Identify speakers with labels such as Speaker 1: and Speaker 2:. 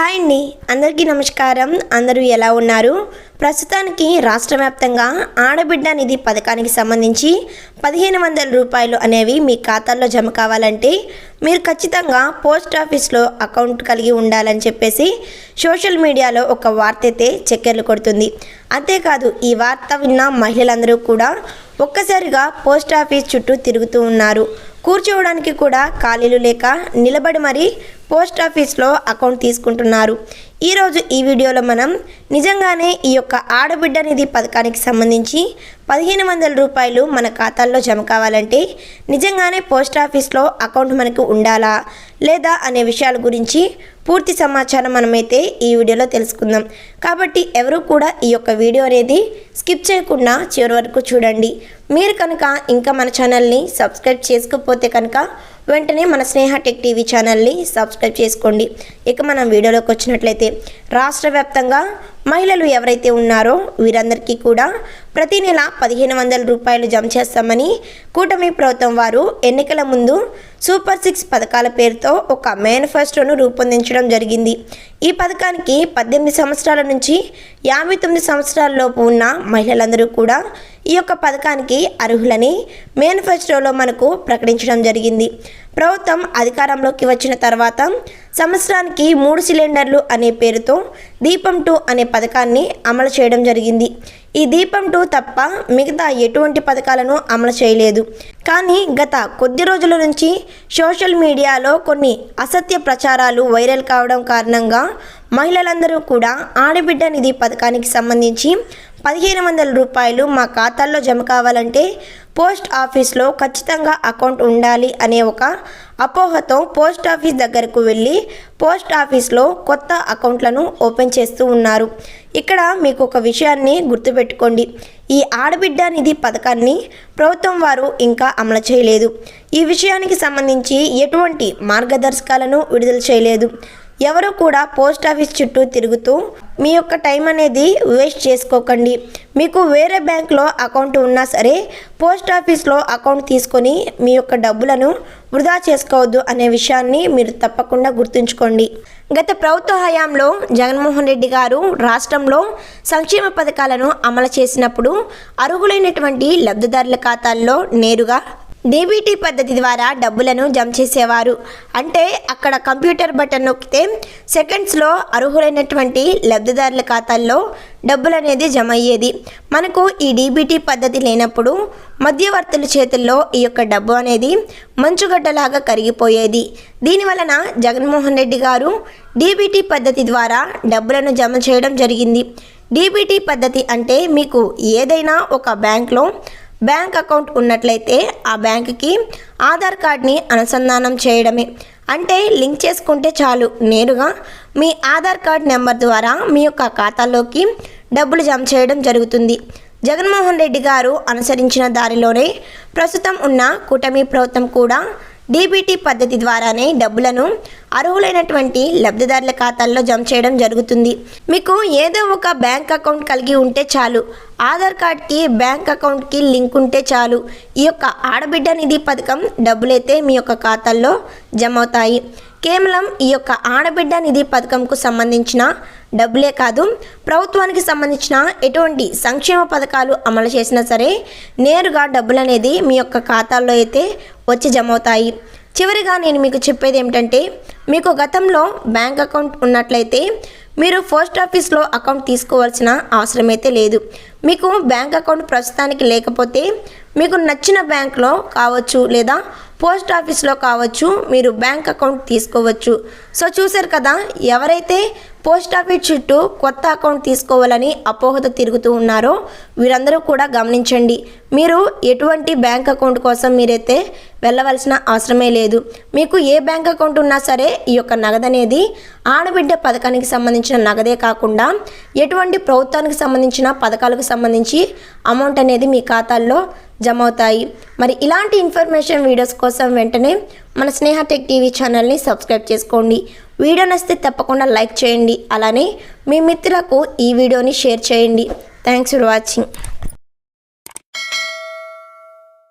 Speaker 1: Hi అండి. అందరికీ నమస్కారం. అందరూ ఎలా ఉన్నారు? ప్రస్తుతానికి రాష్ట్ర వ్యాప్తంగా ఆడబిడ్డ నిధి పథకానికి సంబంధించి పదిహేను వందల రూపాయలు అనేవి మీ ఖాతాల్లో జమ కావాలంటే మీరు ఖచ్చితంగా పోస్ట్ ఆఫీస్లో అకౌంట్ కలిగి ఉండాలని చెప్పేసి సోషల్ మీడియాలో ఒక వార్త అయితే చక్కెర్లు కొడుతుంది. అంతేకాదు ఈ వార్త విన్న మహిళలందరూ కూడా ఒక్కసారిగా పోస్ట్ ఆఫీస్ చుట్టూ తిరుగుతూ ఉన్నారు. కూర్చోవడానికి కూడా ఖాళీలు లేక నిలబడి మరీ పోస్ట్ ఆఫీస్లో అకౌంట్ తీసుకుంటున్నారు. ఈరోజు ఈ వీడియోలో మనం నిజంగానే ఈ యొక్క ఆడబిడ్డ నిధి పథకానికి సంబంధించి పదిహేను వందల రూపాయలు మన ఖాతాల్లో జమ కావాలంటే నిజంగానే పోస్ట్ ఆఫీస్లో అకౌంట్ మనకు ఉండాలా? లేదా అనే విషయాల గురించి పూర్తి సమాచారం మనమైతే ఈ వీడియోలో తెలుసుకుందాం. కాబట్టి ఎవరు కూడా ఈ యొక్క వీడియో అనేది స్కిప్ చేయకుండా చివరి వరకు చూడండి. మీరు కనుక ఇంకా మన ఛానల్ని సబ్స్క్రైబ్ చేసుకోకపోతే కనుక వెంటనే మన స్నేహ టెక్ టీవీ ఛానల్ని సబ్స్క్రైబ్ చేసుకోండి. ఇక మనం వీడియోలోకి వచ్చినట్లయితే రాష్ట్ర వ్యాప్తంగా మహిళలు ఎవరైతే ఉన్నారో వీరందరికీ కూడా ప్రతి నెల పదిహేను వందల రూపాయలు జమ చేస్తామని కూటమి ప్రభుత్వం వారు ఎన్నికల ముందు సూపర్ సిక్స్ పథకాల పేరుతో ఒక మేనిఫెస్టోను రూపొందించడం జరిగింది. ఈ పథకానికి పద్దెనిమిది సంవత్సరాల నుంచి యాభై తొమ్మిది సంవత్సరాల లోపు ఉన్న మహిళలందరూ కూడా ఈ యొక్క పథకానికి అర్హులని మేనిఫెస్టోలో మనకు ప్రకటించడం జరిగింది. ప్రభుత్వం అధికారంలోకి వచ్చిన తర్వాత సంవత్సరానికి మూడు సిలిండర్లు అనే పేరుతో దీపం టూ అనే పథకాన్ని అమలు చేయడం జరిగింది. ఈ దీపం టూ తప్ప మిగతా ఎటువంటి పథకాలను అమలు చేయలేదు. కానీ గత కొద్ది రోజుల నుంచి సోషల్ మీడియాలో కొన్ని అసత్య ప్రచారాలు వైరల్ కావడం కారణంగా మహిళలందరూ కూడా ఆడబిడ్డ నిధి పథకానికి సంబంధించి పదిహేను వందల రూపాయలు మా ఖాతాల్లో జమ కావాలంటే పోస్ట్ ఆఫీస్లో ఖచ్చితంగా అకౌంట్ ఉండాలి అనే ఒక అపోహతో పోస్ట్ ఆఫీస్ దగ్గరకు వెళ్ళి పోస్ట్ ఆఫీస్లో కొత్త అకౌంట్లను ఓపెన్ చేస్తూ ఉన్నారు. ఇక్కడ మీకు ఒక విషయాన్ని గుర్తుపెట్టుకోండి. ఈ ఆడబిడ్డ నిధి పథకాన్ని ప్రభుత్వం వారు ఇంకా అమలు చేయలేదు. ఈ విషయానికి సంబంధించి ఎటువంటి మార్గదర్శకాలను విడుదల చేయలేదు. ఎవరు కూడా పోస్ట్ ఆఫీస్ చుట్టూ తిరుగుతూ మీ యొక్క టైం అనేది వేస్ట్ చేసుకోకండి. మీకు వేరే బ్యాంక్లో అకౌంట్ ఉన్నా సరే పోస్ట్ ఆఫీస్లో అకౌంట్ తీసుకొని మీ యొక్క డబ్బులను వృధా చేసుకోవద్దు అనే విషయాన్ని మీరు తప్పకుండా గుర్తుంచుకోండి. గత ప్రభుత్వ హయాంలో జగన్మోహన్ రెడ్డి గారు రాష్ట్రంలో సంక్షేమ పథకాలను అమలు చేసినప్పుడు అర్హులైనటువంటి లబ్ధిదారుల ఖాతాల్లో నేరుగా డీబీటీ పద్ధతి ద్వారా డబ్బులను జమ చేసేవారు. అంటే అక్కడ కంప్యూటర్ బటన్ నొక్కితే సెకండ్స్లో అర్హులైనటువంటి లబ్ధిదారుల ఖాతాల్లో డబ్బులు అనేది జమ అయ్యేది. మనకు ఈ డీబీటీ పద్ధతి లేనప్పుడు మధ్యవర్తుల చేతుల్లో ఈ యొక్క డబ్బు అనేది మంచుగడ్డలాగా కరిగిపోయేది. దీని వలన జగన్మోహన్ రెడ్డి గారు డీబీటీ పద్ధతి ద్వారా డబ్బులను జమ చేయడం జరిగింది. డీబీటీ పద్ధతి అంటే మీకు ఏదైనా ఒక బ్యాంక్లో బ్యాంక్ అకౌంట్ ఉన్నట్లయితే ఆ బ్యాంకుకి ఆధార్ కార్డ్ని అనుసంధానం చేయడమే. అంటే లింక్ చేసుకుంటే చాలు. నేరుగా మీ ఆధార్ కార్డ్ నెంబర్ ద్వారా మీ యొక్క ఖాతాలోకి డబ్బులు జమ చేయడం జరుగుతుంది. జగన్మోహన్ రెడ్డి గారు అనుసరించిన దారిలోనే ప్రస్తుతం ఉన్న కూటమి ప్రభుత్వం కూడా డీబీటీ పద్ధతి ద్వారానే డబ్బులను అర్హులైనటువంటి లబ్ధిదారుల ఖాతాల్లో జమ చేయడం జరుగుతుంది. మీకు ఏదో ఒక బ్యాంక్ అకౌంట్ కలిగి ఉంటే చాలు. ఆధార్ కార్డ్కి బ్యాంక్ అకౌంట్కి లింక్ ఉంటే చాలు. ఈ యొక్క ఆడబిడ్డ నిధి పథకం డబ్బులైతే మీ యొక్క ఖాతాల్లో జమ అవుతాయి. కేవలం ఈ యొక్క ఆడబిడ్డ నిధి పథకంకు సంబంధించిన డబ్బులే కాదు ప్రభుత్వానికి సంబంధించిన ఎటువంటి సంక్షేమ పథకాలు అమలు చేసినా సరే నేరుగా డబ్బులు అనేది మీ యొక్క ఖాతాల్లో అయితే వచ్చి జమ అవుతాయి చివరిగా నేను మీకు చెప్పేది ఏమిటంటే మీకు గతంలో బ్యాంక్ అకౌంట్ ఉన్నట్లయితే మీరు పోస్ట్ ఆఫీస్లో అకౌంట్ తీసుకోవాల్సిన అవసరం అయితే లేదు. మీకు బ్యాంక్ అకౌంట్ ప్రస్తుతానికి లేకపోతే మీకు నచ్చిన బ్యాంక్లో కావచ్చు లేదా పోస్ట్ ఆఫీస్లో కావచ్చు మీరు బ్యాంక్ అకౌంట్ తీసుకోవచ్చు. సో చూసారు కదా ఎవరైతే పోస్ట్ ఆఫీస్ చుట్టూ కొత్త అకౌంట్ తీసుకోవాలని అపోహత తిరుగుతూ ఉన్నారో వీరందరూ కూడా గమనించండి. మీరు ఎటువంటి బ్యాంక్ అకౌంట్ కోసం మీరైతే వెళ్ళవలసిన అవసరమే లేదు. మీకు ఏ బ్యాంక్ అకౌంట్ ఉన్నా సరే ఈ యొక్క నగదు అనేది ఆడబిడ్డ పథకానికి సంబంధించిన నగదే కాకుండా ఎటువంటి ప్రభుత్వానికి సంబంధించిన పథకాలకు సంబంధించి అమౌంట్ అనేది మీ ఖాతాల్లో జమ అవుతాయి మరి ఇలాంటి ఇన్ఫర్మేషన్ వీడియోస్ కోసం వెంటనే మన స్నేహ టెక్ టీవీ ఛానల్ని సబ్స్క్రైబ్ చేసుకోండి. వీడియో నచ్చితే తప్పకుండా లైక్ చేయండి. అలానే మీ మిత్రులకు ఈ వీడియోని షేర్ చేయండి. Thanks for watching